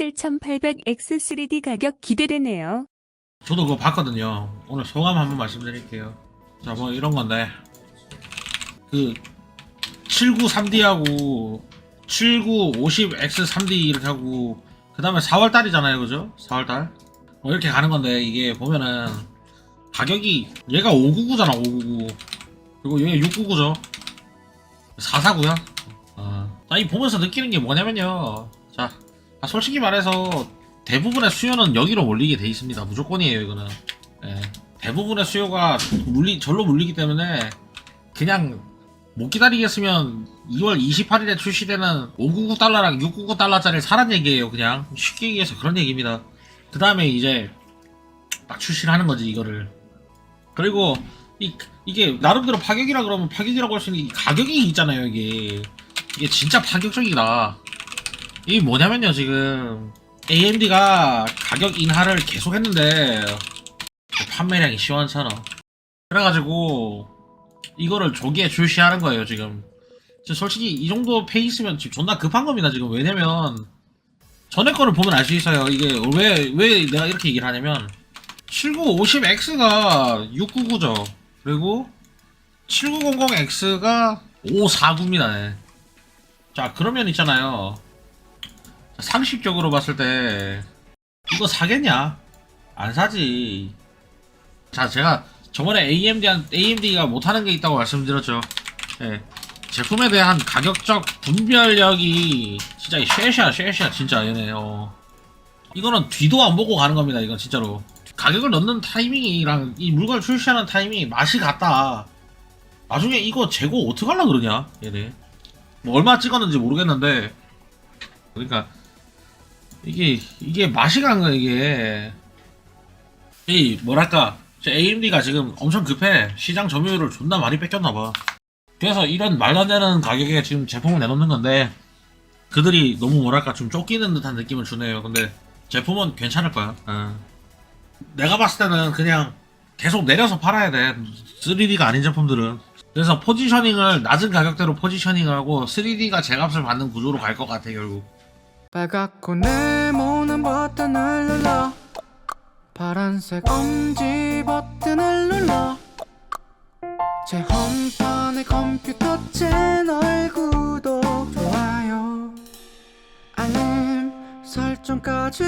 7800X3D 가격 기대되네요. 저도 그거 봤거든요. 오늘 소감 한번 말씀드릴게요. 자, 뭐 이런 건데. 그, 79 3D하고 79 50 X 3D 이렇게 하고, 그 다음에 4월달이잖아요. 그죠? 4월달. 뭐 이렇게 가는 건데, 이게 보면은, 가격이, 얘가 599잖아, 599. 그리고 얘 699죠. 449야. 어. 나이 보면서 느끼는 게 뭐냐면요. 자, 아, 솔직히 말해서, 대부분의 수요는 여기로 몰리게 돼 있습니다. 무조건이에요, 이거는. 예. 대부분의 수요가 물리, 절로 물리기 때문에 그냥 못 기다리겠으면 2월 28일에 출시되는 599달러랑 699달러짜리 사란 얘기예요, 그냥. 쉽게 얘기해서 그런 얘기입니다. 그 다음에 이제 딱 출시를 하는 거지, 이거를. 그리고 이, 이게 나름대로 파격이라 그러면 파격이라고 할 수 있는 이 가격이 있잖아요, 이게. 이게 진짜 파격적이다. 이게 뭐냐면요, 지금. AMD가 가격 인하를 계속 했는데 판매량이 시원찮아. 그래가지고 이거를 조기에 출시하는 거예요 지금. 솔직히 이 정도 페이스면 지금 존나 급한 겁니다 지금 왜냐면 전에 거를 보면 알 수 있어요 이게 왜 왜 내가 이렇게 얘기를 하냐면 7950X가 699죠 그리고 7900X가 549입니다 자 그러면 있잖아요 상식적으로 봤을 때 이거 사겠냐? 안 사지. 자, 제가 저번에 AMD한 AMD가 못하는 게 있다고 말씀드렸죠. 예. 제품에 대한 가격적 분별력이 진짜 쉐시야, 쉐시야, 진짜 얘네. 어. 이거는 뒤도 안 보고 가는 겁니다. 이건 진짜로. 가격을 넣는 타이밍이랑 이 물건을 출시하는 타이밍이 맛이 같다. 나중에 이거 재고 어떻게 하려 그러냐, 얘네. 뭐 얼마 찍었는지 모르겠는데. 그러니까 이게 이게 맛이 간 거야 이게. 이 뭐랄까. 저 AMD가 지금 엄청 급해. 시장 점유율을 존나 많이 뺏겼나 봐. 그래서 이런 말도 안 되는 가격에 지금 제품을 내놓는 건데 그들이 너무 뭐랄까 좀 쫓기는 듯한 느낌을 주네요. 근데 제품은 괜찮을 거야. 어. 내가 봤을 때는 그냥 계속 내려서 팔아야 돼. 3D가 아닌 제품들은. 그래서 포지셔닝을 낮은 가격대로 포지셔닝하고 3D가 제값을 받는 구조로 갈 것 같아 결국 빨갛고 네모난 버튼을 눌러. 파란색 엄지 버튼을 눌러. 제 홈판의 컴퓨터 채널 구독 좋아요. 알림 설정까지